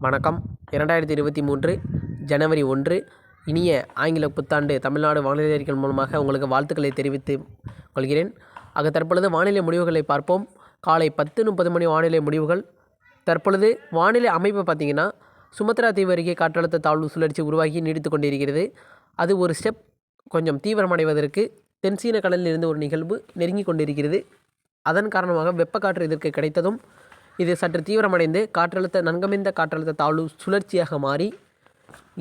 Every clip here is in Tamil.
வணக்கம். இரண்டாயிரத்தி இருபத்தி மூன்று ஜனவரி ஒன்று. இனிய ஆங்கில புத்தாண்டு தமிழ்நாடு வானிலை அறிக்கைகள் மூலமாக உங்களுக்கு வாழ்த்துக்களை தெரிவித்து கொள்கிறேன். ஆக தற்பொழுது வானிலை முடிவுகளை பார்ப்போம். காலை பத்து முப்பது மணி வானிலை முடிவுகள். தற்பொழுது வானிலை அமைப்பு பார்த்திங்கன்னா சுமத்ரா தீவு அருகே காற்றழுத்த தாழ்வு சுழற்சி உருவாகி நீடித்து கொண்டிருக்கிறது. அது ஒரு ஸ்டெப் கொஞ்சம் தீவிரமடைவதற்கு தென்சீன கடலில் இருந்து ஒரு நிகழ்வு நெருங்கி கொண்டிருக்கிறது. அதன் காரணமாக வெப்பக்காற்று இதற்கு கிடைத்ததும் இது சற்று தீவிரமடைந்து காற்றழுத்த நன்கமைந்த காற்றழுத்த தாழ்வு சுழற்சியாக மாறி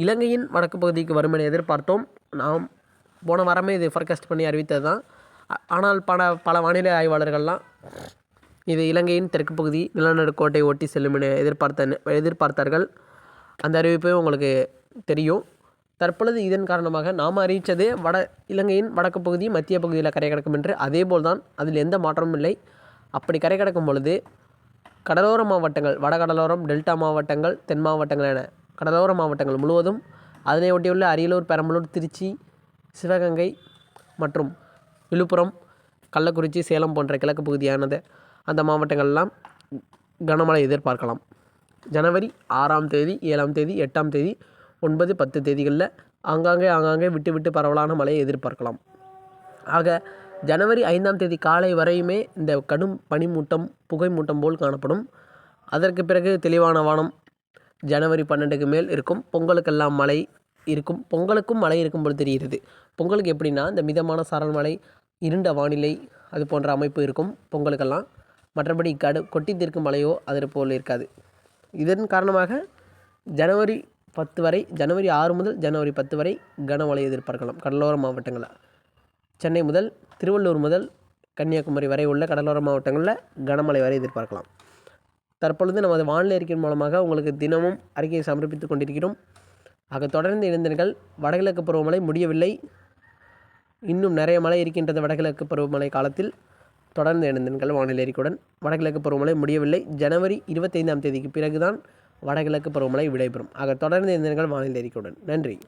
இலங்கையின் வடக்கு பகுதிக்கு வரும் என எதிர்பார்த்தோம். நாம் போன வாரமே இது ஃபோர்காஸ்ட் பண்ணி அறிவித்தது தான். ஆனால் பல பல வானிலை ஆய்வாளர்கள்லாம் இது இலங்கையின் தெற்கு பகுதி நிலநடுக்கோட்டை ஒட்டி செல்லும் என எதிர்பார்த்த எதிர்பார்த்தார்கள். அந்த அறிவிப்பே உங்களுக்கு தெரியும். தற்பொழுது இதன் காரணமாக நாம் அறிவித்தது வட இலங்கையின் வடக்கு பகுதி மத்திய பகுதியில் கரை கடக்கும் என்று. அதேபோல் தான் அதில் எந்த மாற்றமும் இல்லை. அப்படி கரை கிடக்கும் பொழுது கடலோர மாவட்டங்கள் வடகடலோரம் டெல்டா மாவட்டங்கள் தென் மாவட்டங்கள் என கடலோர மாவட்டங்கள் முழுவதும் அதனை ஒட்டியுள்ள அரியலூர் பெரம்பலூர் திருச்சி சிவகங்கை மற்றும் விழுப்புரம் கள்ளக்குறிச்சி சேலம் போன்ற கிழக்கு பகுதியானது அந்த மாவட்டங்கள்லாம் கனமழை எதிர்பார்க்கலாம். ஜனவரி ஆறாம் தேதி ஏழாம் தேதி எட்டாம் தேதி ஒன்பது பத்து தேதிகளில் ஆங்காங்கே ஆங்காங்கே விட்டு விட்டு பரவலான மழையை எதிர்பார்க்கலாம். ஆக ஜனவரி ஐந்தாம் தேதி காலை வரையுமே இந்த கடும் பனிமூட்டம் புகைமூட்டம் போல் காணப்படும். அதற்கு பிறகு தெளிவான வானம் ஜனவரி பன்னெண்டுக்கு மேல் இருக்கும். பொங்கலுக்கெல்லாம் மழை இருக்கும். பொங்கலுக்கும் மழை இருக்கும் போல் தெரிகிறது. பொங்கலுக்கு எப்படின்னா இந்த மிதமான சாரல் மழை இருண்ட வானிலை அது போன்ற அமைப்பு இருக்கும். பொங்கலுக்கெல்லாம் மற்றபடி கடு கொட்டி தீர்க்கும் மழையோ அது போல் இருக்காது. இதன் காரணமாக ஜனவரி பத்து வரை ஜனவரி ஆறு முதல் ஜனவரி பத்து வரை கனமழை எதிர்பார்க்கலாம். கடலோர மாவட்டங்களில். சென்னை முதல் திருவள்ளூர் முதல் கன்னியாகுமரி வரை உள்ள கடலோர மாவட்டங்களில் கனமழை வரை எதிர்பார்க்கலாம். தற்பொழுது நமது வானிலை அறிக்கையின் மூலமாக உங்களுக்கு தினமும் அறிக்கையை சமர்ப்பித்துக் கொண்டிருக்கிறோம். ஆக தொடர்ந்து இணைந்தீர்கள் வடகிழக்கு பருவமழை முடியவில்லை. இன்னும் நிறைய மழை இருக்கின்றது வடகிழக்கு பருவமழை காலத்தில். தொடர்ந்து இணைந்தீர்கள் வானிலை அறிக்கையுடன். வடகிழக்கு பருவமழை முடியவில்லை. ஜனவரி இருபத்தைந்தாம் தேதிக்கு பிறகுதான் வடகிழக்கு பருவமழை விடைபெறும். ஆக தொடர்ந்து இணைந்தீர்கள் வானிலை அறிக்கையுடன். நன்றி.